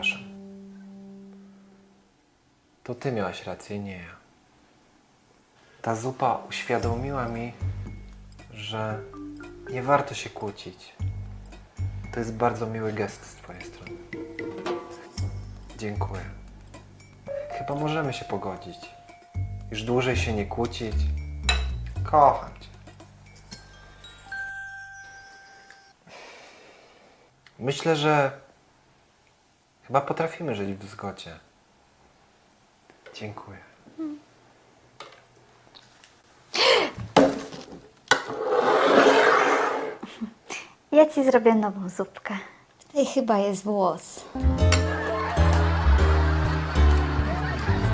przepraszam. To ty miałaś rację, nie ja. Ta zupa uświadomiła mi, że nie warto się kłócić. To jest bardzo miły gest z twojej strony. Dziękuję. Chyba możemy się pogodzić. Już dłużej się nie kłócić. Kocham cię. Myślę, że chyba potrafimy żyć w zgodzie. Dziękuję. Ja ci zrobię nową zupkę. Tutaj chyba jest włos.